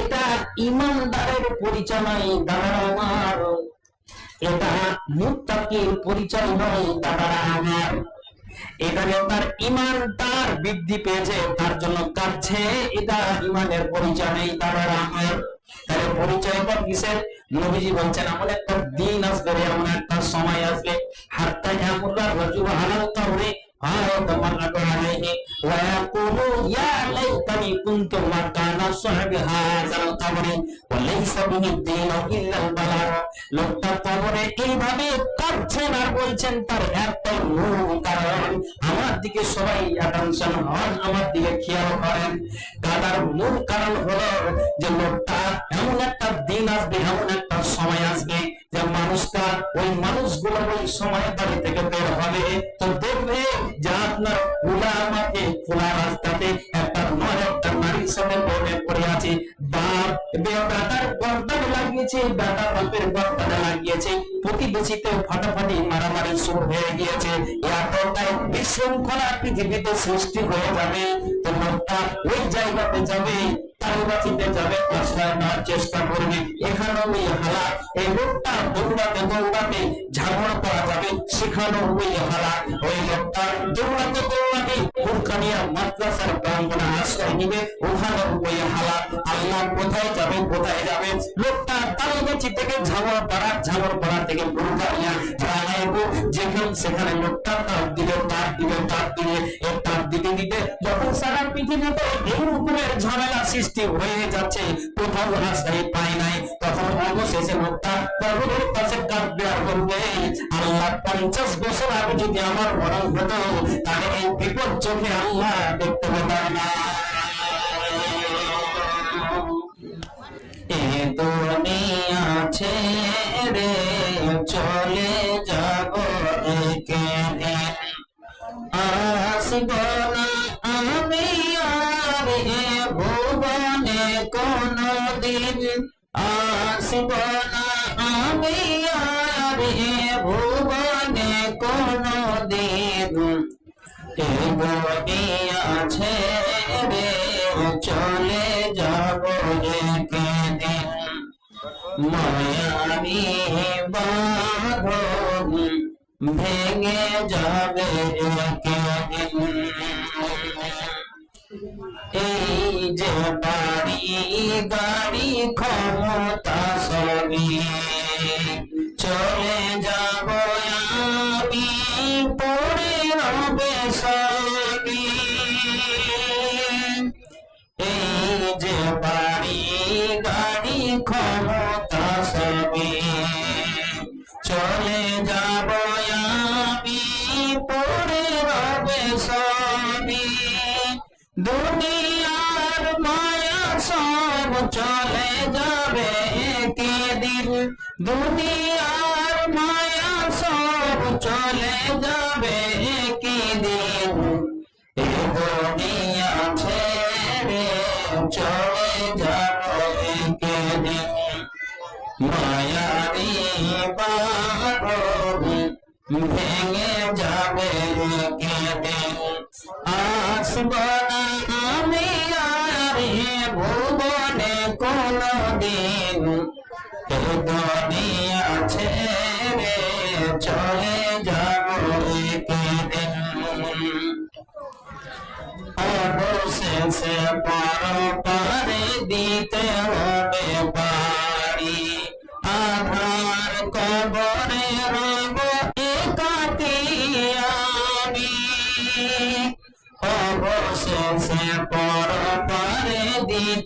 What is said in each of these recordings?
এটা ইমানদারের পরিচয় দাদারা আমার। এটা মুত্তাকির পরিচয় নয় দাদারা আমার এখানে তার ইমান তার বৃদ্ধি পেয়েছে, তার জন্য কাছে এটা ইমানের পরিচয় নেই দাদারা আমার। তাহলে পরিচয় বা কিসের? নবীজি বলছেন এমন একটা দিন আসবে এমন একটা সময় আসবে। হাত্তা ইয়ামুল্লাহ রাজুল আলাল কাবরি ওয়া ইয়াকুলু ইয়া লাইতানি কুনতু মাকানা সাহাবি হাযাল কাবরি ওয়া লাইসা বিহি দীনু ইল্লা আল লোকটা কবরে এইভাবে কাঁদছেন আর বলছেন তার একটাই মূল কারণ আমার দিকে সবাই অ্যাটেনশন হন আমার দিকে খেয়াল করেন কাদার মূল কারণ হলো যে লোকটা এমন একটা দিন আসবে এমন একটা সময় আসবে যে মানুষটা ওই মানুষগুলো ওই সময় বাড়ি থেকে বের হবে, তো দেখবে যে আপনার খোলা আমাকে খোলা এতটাই বিশৃঙ্খলা পৃথিবীতে সৃষ্টি হয়ে যাবে। তো লোকটা ওই জায়গাতে যাবে যাবে চেষ্টা করবে। লোকটা দৌড়াতে দৌড়াতে করা যাবে। সেখানে ওই হালা, ওই লোকটা দৌড়াতে দৌড়াতে মাদ্রাসার প্রাঙ্গণে আশ্রয় নিবে। ওখানে ওই হালা আল্লাহ কোথায় যাবে কোথায় যাবে? লোকটা তালিবাচি থেকে ঝাগড় পাড়া ঝাগড় পাড়া থেকে যেখানে সেখানে লোকটা তার দিলে তার দিলে তার দিলে তার দিতে দিতে যখন সারা পৃথিবীতে এই ঝামেলা সৃষ্টি হয়ে যাচ্ছে, কোথাও আশ্রয় পায় নাই। তখন অবশেষে লোকটা কবরের কাছে কাঁদবে আর বলবে আল্লাহ, পঞ্চাশ বছর আগে যদি আমার মরণ হতো, তাহলে এই বিপদ চোখে আল্লাহ দেখতে পেতাম না। দুনিয়া ছেড়ে চলে যাব একদিন আসব না আমি আর এ ভুবনে কোনো দিন আসব না আমি আর এ ভুবনে কোনো দিন এ দুনিয়া ছেড়ে চলে যাব একদিন মায়াবী বাঁধন ভেঙে যাবে এই যে বাড়ি গাড়ি ক্ষমতা সবই চলে যাব বাঁধন ভেঙে যাবে কেদিন আসব না আমি আর ভুবনে কোনো দিন চলে যাব পর পারে দিতে হবে।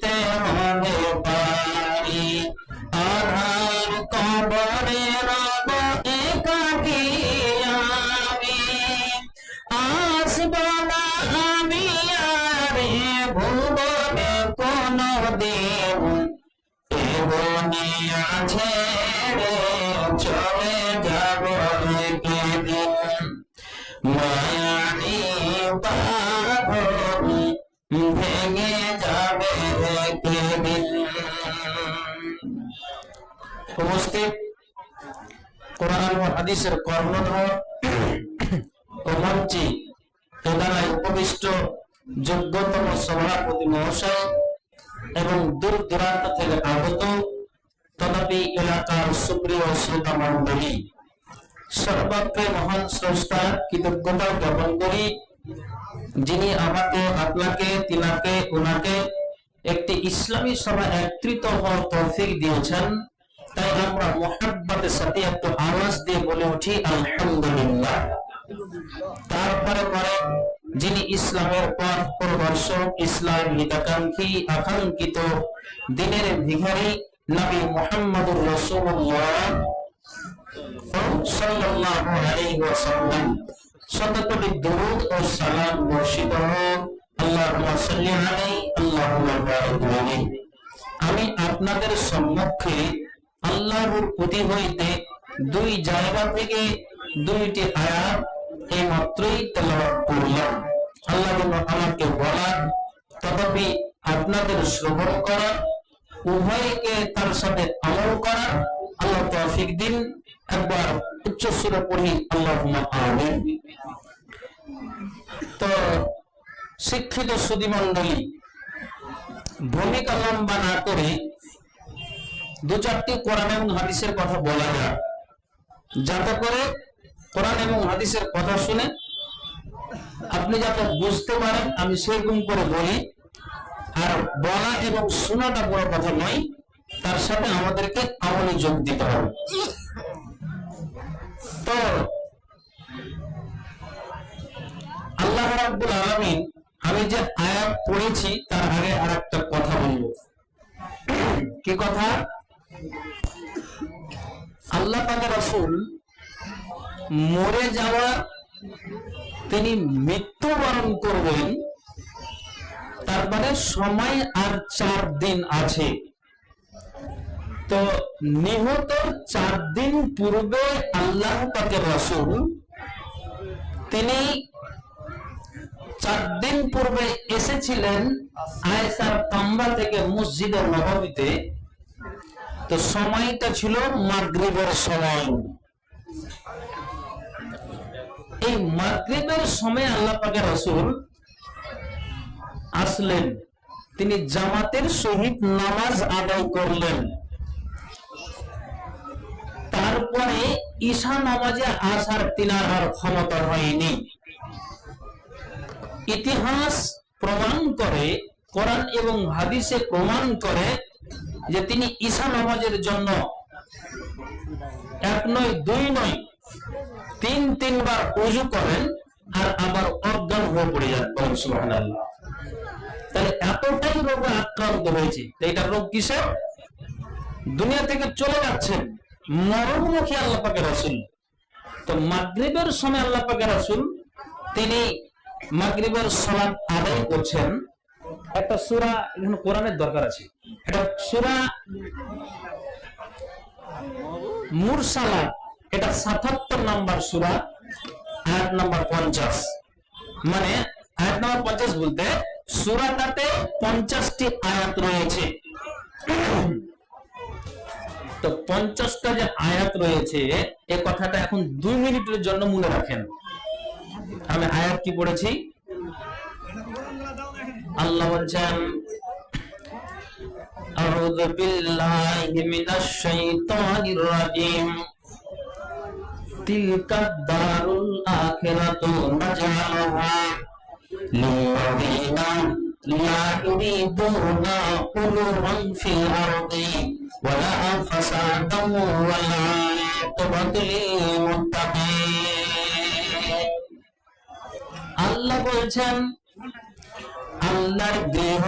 দিতে হবে পারি। আধার কবরে ও কর্ণধর ও মঞ্চে প্রধানায় উপবিষ্ট যোগ্যতম সভাপতি মহাশয় এবং দূর দূরান্ত থেকে আগত তথাপি এলাকার সুপ্রিয় শ্রোতা মন্ডলী সর্বাগ্রে মহান স্রষ্টার কৃতজ্ঞতা জ্ঞাপন করি, যিনি আমাকে, আপনাকে, তিনাকে ওনাকে একটি ইসলামী সভা একত্রিত হওয়ার তৌফিক দিয়েছেন। আমরা সাথে একটু আওয়াজ দিয়ে বলে উঠি, আলহামদুলিল্লাহ। তারপরে পরে যিনি ইসলামের পথ প্রদর্শক, ইসলাম হিতাকাঙ্ক্ষী, আকাঙ্ক্ষিত, দিনের ভিখারি নবী মোহাম্মদুর আলাইহি। আমি আপনাদের সম্মুখে আল্লাহর প্রতি হইতে দুই জায়গা থেকে দুইটি আয়াত এই মাত্রই তেলাওয়াত করলাম। আল্লাহ আমাকে বলার, তথাপি আপনাদের শ্রবণ করা উভয়কে তার সাথে আমল করা আল্লাহ তৌফিক দিন। একবার উচ্চ সুরে পড়ি, আল্লাহুম্মা আমিন। তো শিক্ষিত সুদী মন্ডলী ভূমিকা লম্বা না করে দু চারটি কোরআন এবং হাদিসের কথা বলা যায়। যাতে করে কোরআন এবং হাদিসের কথা শুনে আপনি যাতে বুঝতে পারেন, আমি সেরকম করে বলি। আর বলা এবং শোনাটা বড় কথা নয়, তার সাথে আমাদেরকে আমলে যোগ দিতে হবে। তো, আল্লাহ রাব্বুল আলামিন, আমি যে আয়াত পড়েছি, তার আগে আর একটা কথা বলব। কি কথা? আল্লাহ পাকের রাসূল মরে যাওয়া তিনি মৃত্যুবরণ করবেন, তারপরে সময় আর চার দিন আছে। তো নিহত চার দিন পূর্বে আল্লাহ পাকের রসুল তিনি চার দিন পূর্বে এসেছিলেন আয়েসার কামরা থেকে মসজিদের নবমীতে। তো সময়টা ছিল মাগরিবের সময়। এই মাগরিবের সময় আল্লাহ পাকের রসুল আসলেন। তিনি জামাতের সহিত নামাজ আদায় করলেন। তারপরে ঈশা নামাজে আসার তিনার আর ক্ষমতা হয়নি। ইতিহাস প্রমাণ করে, কোরআন এবং হাদিসে প্রমাণ করে যে তিনি ঈশা নামাজের জন্য এক নয়, দুই নয়, তিন, তিনবার উজু করেন আর আবার অজ্ঞান হয়ে পড়ে যান। বলেন সুবহানাল্লাহ। তাহলে এতটাই রোগে আক্রান্ত হয়েছে এটা রোগ কিসের? দুনিয়া থেকে চলে যাচ্ছেন মরণমুখী আল্লাহ পাকের রাসূল। তো মাগরিবের সময় আল্লাহ পাকের রাসূল, তিনি মাগরিবের সালাত আদায় করছেন একটা সূরা এখানে কোরআনের দরকার আছে। এটা সূরা মুরসালা, এটা সাতাত্তর নাম্বার সূরা নাম্বার পঞ্চাশ। মানে নাম্বার পঞ্চাশ বলতে সূরাটাতে পঞ্চাশটি আয়াত রয়েছে। তো পঞ্চাশটা যে আয়াত রয়েছে, এ কথাটা এখন দুই মিনিটের জন্য মনে রাখেন। আমি আয়াত কি পড়েছি? আল্লাহ বলছেন أعوذ بالله من الشيطان الرجيم تلك الدار الآخرة نجعلها للذين لا يريدون علوا في الأرض ولا فسادا والعاقبة للمتقين আল্লাহ বলছেন আল্লাহর গৃহ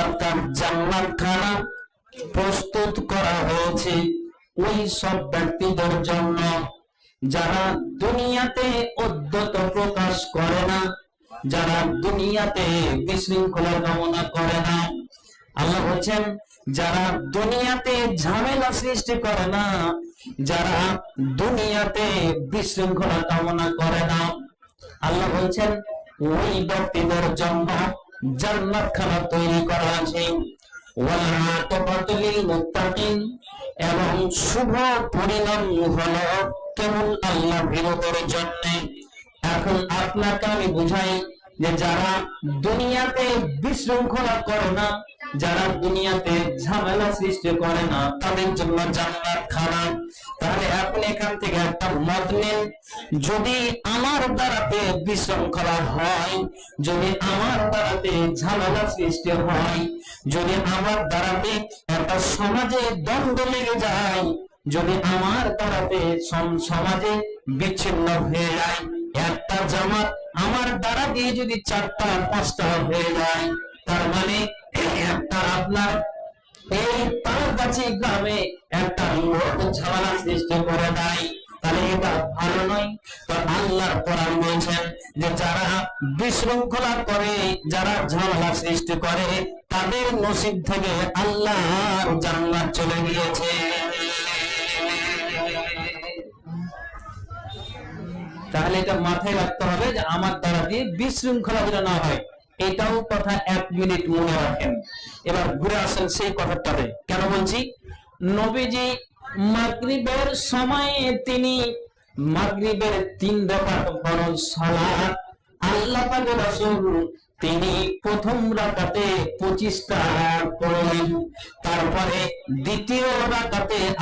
অর্থাৎ জান্নাত খানা প্রস্তুত করা হয়েছে ওই সব ব্যক্তিদের জন্য। যারা দুনিয়াতে উদ্যত প্রকাশ করে না, যারা দুনিয়াতে বিশৃঙ্খলা কামনা করে না। আল্লাহ বলছেন, যারা দুনিয়াতে ঝামেলা সৃষ্টি করে না, যারা দুনিয়াতে বিশৃঙ্খলা কামনা করে না। আল্লাহ বলছেন ওই ব্যক্তিদের জন্য জান্নাত খানা তৈরি করা আছে। এবং শুভ পরিণাম হলো কেবল আল্লাহ ভীরুদের জন্য। এখন আপনাকে আমি বুঝাই যে যারা দুনিয়াতে বিশৃঙ্খলা করে না, যারা দুনিয়াতে ঝামেলা সৃষ্টি করে না, তাদের জন্য জান্নাত খারাপ তাহলে আপনি এখান থেকে একটা মত নেন। যদি আমার দ্বারাতে বিশৃঙ্খলা হয়, যদি আমার দ্বারাতে ঝামেলা সৃষ্টি হয়, যদি আমার দ্বারাতে একটা সমাজে দ্বন্দ্ব লেগে যায়, যদি আমার দ্বারাতে সমাজে বিচ্ছিন্ন হয়ে যায়, একটা জামাত আমার দ্বারা দিয়ে যদি চারটা, পাঁচটা হয়ে যায়, তার মানে একটা আপনার এই তার কাছে গ্রামে একটা ঝামেলা সৃষ্টি করে দেয়। তাহলে এটা ভালো নয়। তো আল্লাহর কোরআন বলছেন যে যারা বিশৃঙ্খলা করে, যারা ঝামেলা সৃষ্টি করে, তাদের নসিব থেকে আল্লাহর জান্নাত চলে গিয়েছে। তাহলে এটা মাথায় রাখতে হবে যে আমার দ্বারা দিয়ে বিশৃঙ্খলা যেন না হয়। এটাও কথা এক মিনিট মনে রাখেন। এবার ঘুরে আসেন সেই কথাটাতে। কেন বলছি? নবীজি মাগরিবের সময়ে তিনি মাগরিবের তিন রাকাত ফরজ সালাত, আল্লাহ পাকের রাসূল তিনি প্রথম রাকাতে পঁচিশটা আয়াত পড়লেন। তারপরে দ্বিতীয়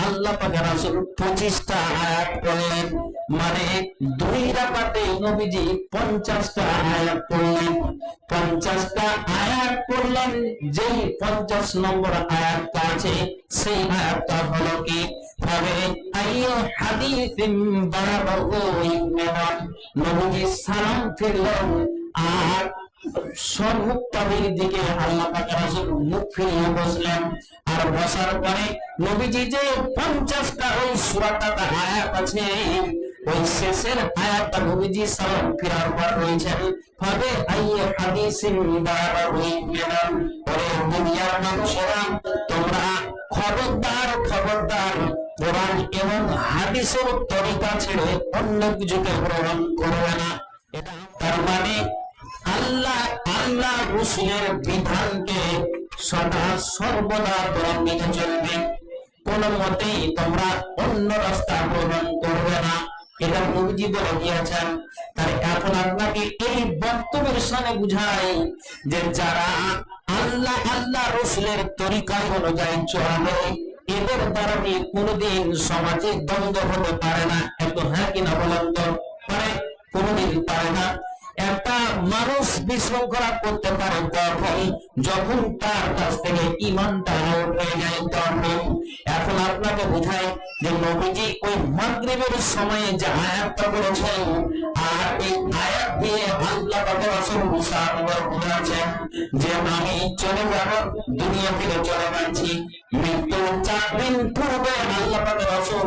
আল্লাহ পাকের রাসূল পঁচিশটা আয়াত পড়লেন। মানে দুই নবীজি পঞ্চাশটা আয়াত পড়লেন। পঞ্চাশটা আয়াত পড়লেন, যেই পঞ্চাশ নম্বর আয়াতটা আছে, সেই আয়াতটা হলো কি? তবে আইয়ো হাদিসিম বারাবাহু ইমিনান নবীজি সালাম ফিরলেন। আর সম্মুখতাবির দিকে আল্লাহ পাক রাসূল মুখ ফিরিয়ে বসলেন। আর বসার পরে নবীজি যে পঞ্চাশটা ওই সূরাটা আয়াত আছে, ওই শেষের আয়াতটা নবীজি সালাম ফিরার পর রয়েছেন। হবে আইয়ে হাদিসিন বারাবাহু ইমিনান ওরে দুনিয়ার মানুষেরা, তোমরা খবরদার খবরদার। কোরআন এবং হাদিসের তরিকা ছেড়ে অন্য কিছুকে গ্রহণ করবে না। এটা তার মানে আল্লাহ বিধানকে সদা সর্বদা তোমরা মেনে চলবে। কোন মতেই তোমরা অন্য রাস্তা গ্রহণ করবে না। এটা নবীজি বলে দিয়েছেন তাই এখন আপনাকে এই বক্তব্যের সামনে বুঝাই যে যারা আল্লাহ আল্লাহ রসুলের তরিকা অনুযায়ী চলে এদের দ্বারা নিয়ে কোনোদিন সমাজে দ্বন্দ্ব হতে পারে না? এত হ্যাঁ কিনা বলেন তো। পারে কোনোদিন পারে না। একটা মানুষ বিশৃঙ্খলা করতে পারে তখন যখন তার কাছ থেকে ইমানটা হয়ে যায় তখন। এখন আপনাকে বোঝায় যে নবীজি ওই মাগরিবের সময়ে যে আয়াতটা করেছেন আর এই আয়াত দিয়ে রাসূল আনওয়ার বলেছেন যে আমি চলে যাব দুনিয়া থেকে চলে যাচ্ছি মৃত্যুর চার দিন পূর্বে আল্লাহ পাক রাসূল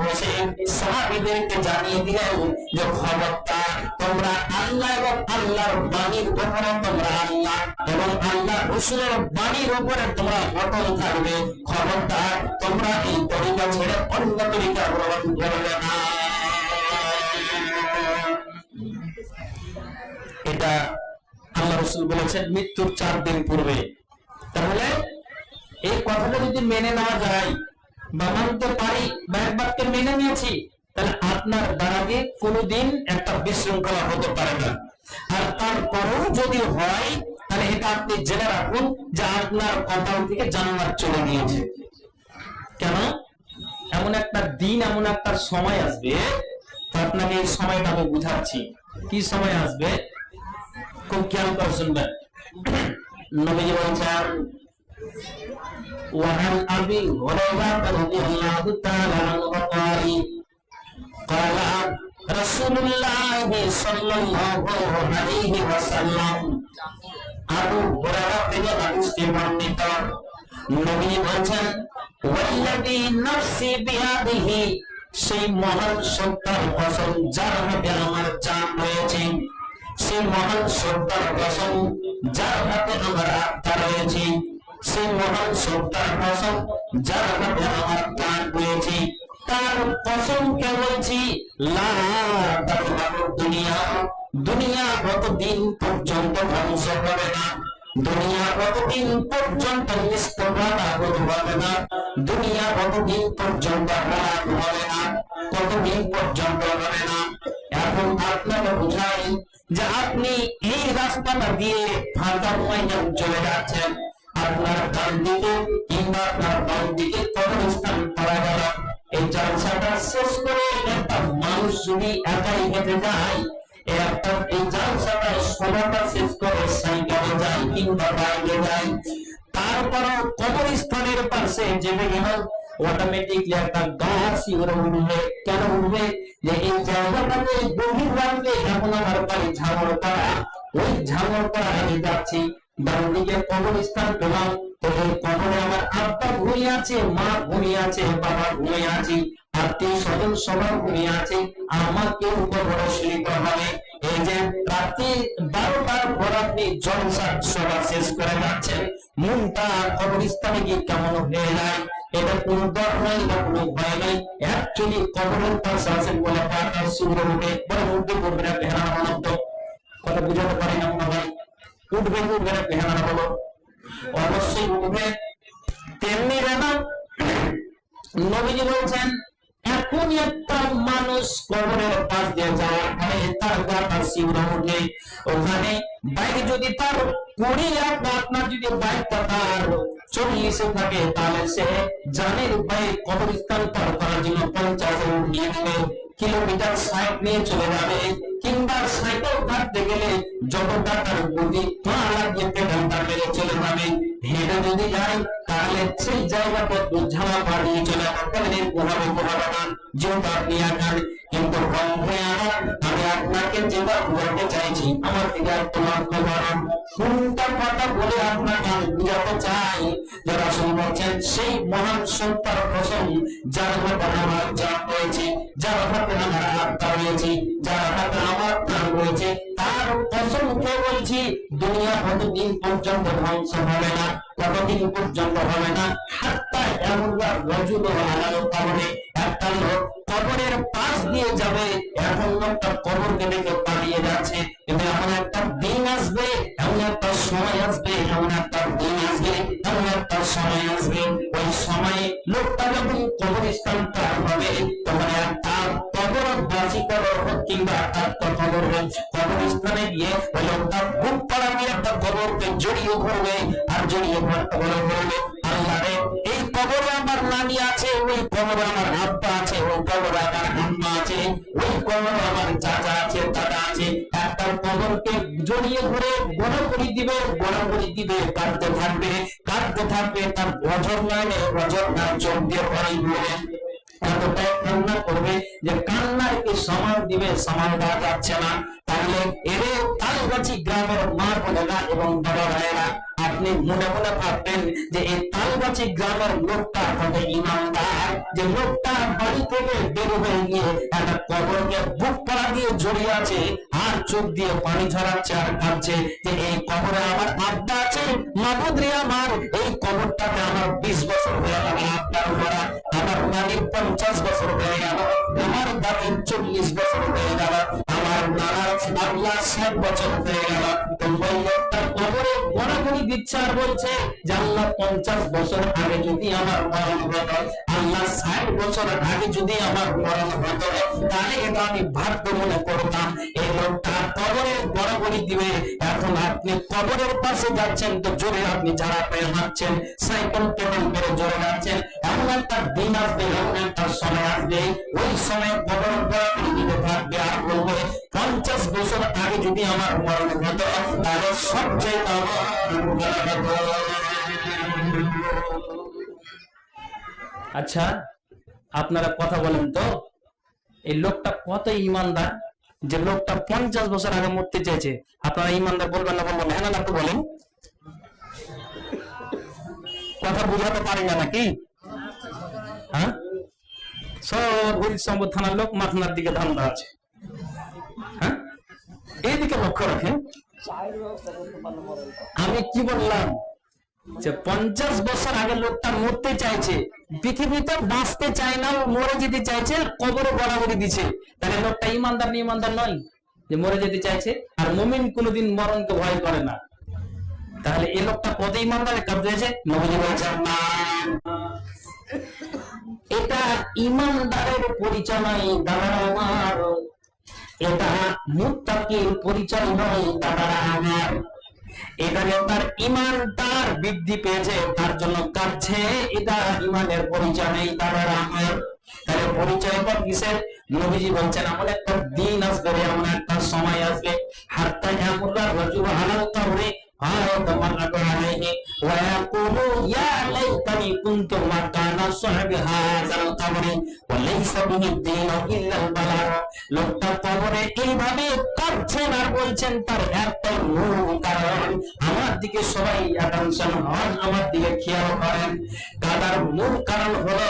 বসে সাহাবীদেরকে জানিয়ে দিলেন যে খবরদার তোমরা আল্লাহ এবং আল্লাহর বাণীর উপরে তোমরা আল্লাহ এবং আল্লাহ রসুলের বাণীর উপরে তোমরা অটল থাকবে খবরদার তোমরা এই তরিকা ছেড়ে অন্য তরিকা গ্রহণ করবে না এটা আল্লাহ রসুল বলেছেন, মৃত্যুর চার দিন পূর্বে। তাহলে এই কথাটা যদি মেনে নেওয়া যায় বা মানতে পারি বা এক বাক্যে মেনে নিয়েছি, তাহলে আপনার দ্বারা দিয়ে কোনোদিন একটা বিশৃঙ্খলা হতে পারে না। আর তারপরেও যদি হয়, তাহলে এটা আপনি জেনে রাখুন যে আপনার কপাল থেকে জান্নাত চলে গিয়েছে। কেন? এমন একটা দিন, এমন একটা সময় আসবে আপনাকে এই সময়টা আমি বুঝাচ্ছি। কি সময় আসবে? খুব খেয়াল করে শুনবেন নবীজি বলছেন وعن ابي هريره رضي الله تعالى عنه قال قال رسول الله صلى الله عليه وسلم আবু হুরায়রা থেকে হাদিসটি বর্ণিত নবী বলেছেন ওয়াল্লাযী নাফসি বিয়াদিহি সেই মহান সত্তার কসম যার হাতে আমার জান রয়েছে সেই মহান সত্তার কসম যার হাতে আমার আত্মা রয়েছে সেই মহান সত্তার কসম যার হাতে আমার প্রাণ রয়েছে। তার কসমকে বলছি? দুনিয়া। দুনিয়া কতদিন পর্যন্ত ধ্বংস হবে না? দুনিয়া কতদিন পর্যন্ত নিস্তভাবে হবে না? দুনিয়া কতদিন পর্যন্ত হবে না? কতদিন পর্যন্ত হবে না? এখন আপনাকে বুঝাই যে আপনি এই রাস্তাটা দিয়ে ফাঁকা ময়দান চলে যাচ্ছেন। আপনার ডান দিকে কিংবা আপনার বাম দিকে কবরস্থান পাওয়া গেল। এই জলসাটা শেষ করে একটা মানুষ যদি একাই হেঁটে যায় একটা এই জলসাটা সভাটা শেষ করে সাইকেলে যায় কিংবা বাইকে যায়। তারপরও কবরস্থানের পাশে যেতে গেল অটোমেটিকলি একটা গাছ শিউরে উঠবে। কেন উঠবে? যে এই জায়গাটাতে গভীর রাখবে এখন আমার বাড়ি ঝামর পাড়া ওই ঝামর পাড়া আমি যাচ্ছি। ডান দিকে কবরস্থান পেলাম। তো এই কবরে আমার আব্বা ঘুমিয়ে আছে, মা ঘুমিয়ে আছে, বাবা ঘুমিয়ে আছে, আত্মীয় স্বজন সবাই ঘুমিয়ে আছে। আমাকে কবর শিলিত হবে। এই যে রাত্রি বারোটার পর আপনি জলসা সভা শেষ করে যাচ্ছেন। মনটা কবরস্থানে গিয়ে কেমন হয়ে যায়? এটা কোনো ডর নাই বা কোনো ভয় নাই। অ্যাকচুয়ালি কবরের পাশে আছেন বলে পাটা শুরু উঠে বলে উঠতে পড়বে না বেহারা মানব। কথা বুঝাতে পারি না মনে হয় উঠবে উঠবে না বেহারা বলো অবশ্যই উঠবে। তেমনি রেনা নবীজি বলছেন, এখন একটা মানুষ কবরের পাশ দিয়ে যাওয়ার পরে তার গাটা শিউরে ওঠে ওখানে বাইক যদি তার কুড়ি যদি যায়, তাহলে সেই জায়গাটা ঝামা পাড়িয়ে চলে যাবে কোথাও না। যেহেতু আপনি আঁকান কিন্তু বন্ধে আমি আপনাকে যেটা বলতে চাইছি, আমার দিকে তোমার তোমার কোনটা কথা বলে আপনাকে বুঝাতে চাই, যারা শুনছেন সেই মহান সত্তার কসম, যার হাতে আমার জান রয়েছে, যার হাতে আমার আত্মা রয়েছে, যার হাতে আমার প্রাণ রয়েছে তার কসম কে বলছি, দুনিয়া কতদিন পর্যন্ত ধ্বংস হবে না, কতদিন পর্যন্ত হবে না? হাত্তা এমন রজুল আলাদা কারণে কবরের পাশ দিয়ে যাবে এখন লোকটা কবরকে দেখে পালিয়ে যাচ্ছে। কিন্তু এমন একটা দিন আসবে, এমন একটা সময় আসবে, এমন একটা দিন আসবে, এমন একটা সময় আসবে। ওই সময়ে লোকটা যখন কবরস্থান পার হবে একটা কবরস্থানে গিয়ে ওই লোকটা বুক পাড়া দিয়ে একটা কবরকে জড়িয়ে ধরবে আর জড়িয়ে বলে বলবে আল্লাহ এই কবরে আমার নানি আছে, ওই কবরে আমার আব্বা আছে, ওই কবরে আমার আম্মা আছে, ওই কবরে আমার চাচা আছে, দাদা আছে। একটা কবরকে জড়িয়ে ধরে বড় করে দিবে, বড় করে দিবে, কাঁদতে থাকবে কাঁদতে থাকবে, তার বজর নামে বজর নাম চোখ দিয়ে পড়াই কান্না করবে যে কান্নার সময় দিবে, সময় দেওয়া যাচ্ছে না। তাহলে এরে তালগাছি গ্রামের মা বোনেরা এবং বাবা ভাইয়েরা, আপনি মনে মনে ভাববেন যে এই তালগাছি গ্রামের লোকটা হবে ইমানদার, যে লোকটা বাড়ি থেকে বের হয়ে গিয়ে একটা কবরকে বুক করা দিয়ে জড়িয়ে আছে। আর চোখ দিয়ে পানি ঝরাচ্ছে আর কাঁদছে যে এই কবরে আমার আব্বা আছে মাবুদরে আমার। এই কবরটাতে আমার বিশ বছর হয়ে গেল আপনার করা আমার নানির পঞ্চাশ বছর হয়ে গেল, আমার দাদির চল্লিশ বছর হয়ে গেল, আমার নানার আল্লাহ ষাট বছর হয়ে গেল। তো কবরে গড়াগড়ি দিচ্ছে আর বলছে যে পঞ্চাশ বছর আগে যদি আমার মরণ হতো, আল্লাহ ষাট বছর আগে যদি আমার মরণ হতো, তাহলে এটা আমি ভাগ্য মনে করতাম। এই লোকটা কবরে গড়াগড়ি দিবে। এখন আপনি কবরের পাশে যাচ্ছেন তো জোরে আপনি যারা পেয়ে হাঁটছেন, সাইকেল পেডেল মেরে জোরে যাচ্ছেন এমন একটা দিন আসবে, এমন একটা সময় আসবে। ওই সময় দিতে থাকবে। আর বলবে, পঞ্চাশ বছর আগে যদি আমার মরণ হতো, তাহলে সবচেয়ে আচ্ছা আপনারা কথা বলেন তো, এই লোকটা কত ইমানদার? যে লোকটা পঞ্চাশ বছর আগে মরতে চেয়েছে। আপনারা ইমানদার বলবেন না, বলবেন হ্যাঁ না একটু বলেন। কথা বুঝাতে পারি না নাকি? হ্যাঁ? সব থানার লোক মাখনার দিকে ধান্দা আছে হ্যাঁ? এইদিকে লক্ষ্য রাখেন। আমি কি বললাম? যে পঞ্চাশ বছর আগে লোকটা মরতে চাইছে। পৃথিবীতে বাঁচতে চায় না, মরে যেতে চাইছে, কবরে বরাবরই দিছে। তাহলে লোকটা ইমানদার না ইমানদার নয় যে মরে যেতে চাইছে, আর মুমিন কোনোদিন মরণকে ভয় করে না। তাহলে এই লোকটা কত ইমানদার কাজ হয়েছে নবীজি বলছেন এটা ইমানদারের পরিচয় নয় দাঁড়ানো আমার। এটা মুত্তাকির পরিচয় নয়, দাদারা আমার। এখানে তার ইমান তার বৃদ্ধি পেয়েছে, তার জন্য কাটছে এটা ইমানের পরিচয় নেই দাদারা আমার। তাহলে পরিচয় পর কিসের? নবীজি বলছেন এমন একটা দিন আসবে এমন একটা সময় আসবে। হাত্তা ইয়ামুল্লাহ রজু আলাল কবরে ওয়া ইয়াকুলু ইয়া লাইতানি কুনতু মাকানা সাহাবি হাযাল কবরে ওয়া লাইসা বিহি দীন ইল্লা আল বালাগ লোকটা কবরে এইভাবে কাঁদছেন আর বলছেন তার একটাই মূল কারণ আমার দিকে সবাই অ্যাটেনশন হন আমার দিকে খেয়াল করেন কাদার মূল কারণ হলো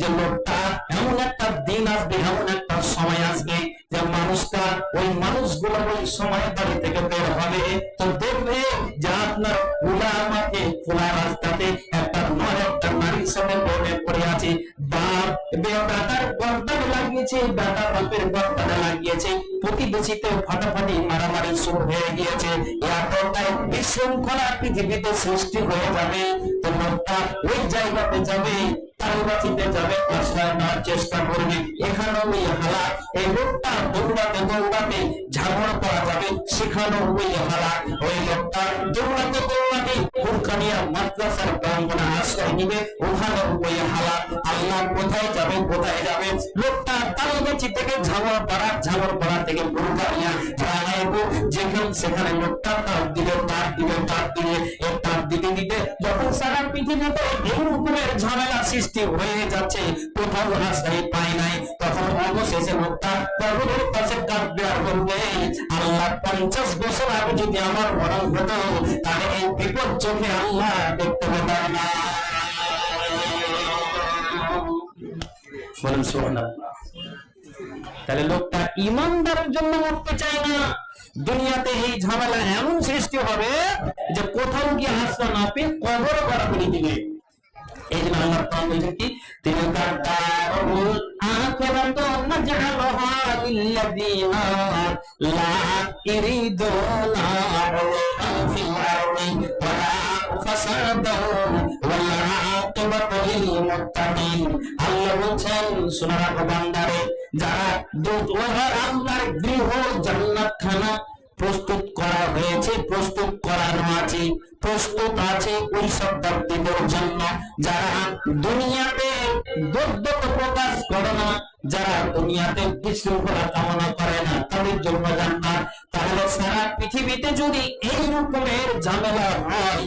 যে লোকটা এমন একটা দিন আসবে এমন একটা সময় আসবে যে মানুষটা ওই মানুষগুলো ওই সময় বাড়ি থেকে বের হবে, তো দেখবে যে আপনার খোলা মাঠে খোলা রাস্তাতে একটা নর, একটা নারীর সাথে প্রেমে পড়ে আছে। বাপ বেটার গর্দানে লাগিয়েছে বেটা বাপের গর্দানে লাগিয়েছে। প্রতিবেশীতে ফাটাফাটি মারামারি শুরু হয়ে গিয়েছে। এতটাই বিশৃঙ্খলা পৃথিবীতে সৃষ্টি হয়ে যাবে। তো লোকটা ওই জায়গাতে যাবে তালবাচিতে যাবে, আশ্রয় নেওয়ার চেষ্টা করবে। এখানেও ওই হালাত, এই লোকটা দৌড়াতে দৌড়াতে ঝাগড় করা যাবে, সেখানেও ওই হালাত। ওই লোকটা দৌড়াতে দৌড়াতে ফুরকানিয়া মাদ্রাসার প্রাঙ্গণে আশ্রয় নিবে, ওখানেও ওই হালাত। আল্লাহ কোথায় যাবে কোথায় যাবে? লোকটা তালবাচি থেকে ঝাগড় পাড়া ঝাগড় পাড়া থেকে ফুরকানিয়া জানাইবো যেখানে সেখানে লোকটা তার দিলে তার দিলে তার দিলে তার দিতে দিতে যখন সারা পৃথিবীতে এই রকমের ঝামেলা সৃষ্টি হয়ে যাচ্ছে, কোথাও আশ্রয় পায় নাই। তখন অবশেষে লোকটা কবরের কাছে তাহলে লোকটা ইমানদারের জন্য মরতে চায় না। দুনিয়াতে এই ঝামেলা এমন সৃষ্টি হবে যে কোথাও গিয়ে হাসতে না পেয়ে কবর বরাবরই দিবে। এই জন্য আল্লাহ পাক বলছেন কি? তিনি কাদারুল আখিরাতু নাজআলুহা লিল্লাযিনা লা ইরিদুনা ফিল আরদি ওয়ালা ফাসাদান ওয়ালা আকিবাতু যারা দুধ ওহার আল্লাহর গৃহ জান্নাত খানা প্রস্তুত করা হয়েছে, প্রস্তুত করানো আছে প্রস্তুত আছে ওই সব ব্যক্তিদের জন্য। যারা দুনিয়াতে দোদ্দত প্রকাশ করে না, যারা দুনিয়াতে বিশৃঙ্খলা কামনা করে না, তাদের জন্য জান্নাত। তাহলে সারা পৃথিবীতে যদি এই রকমের ঝামেলা হয়,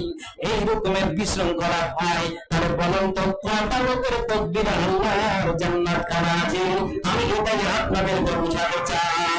এই রকমের বিশৃঙ্খলা হয়, তাহলে বলুন তো কটা লোকের তকদির আল্লাহর জান্নাত কারা আছে? আমি এটাই আপনাদেরকে বোঝাতে চাই।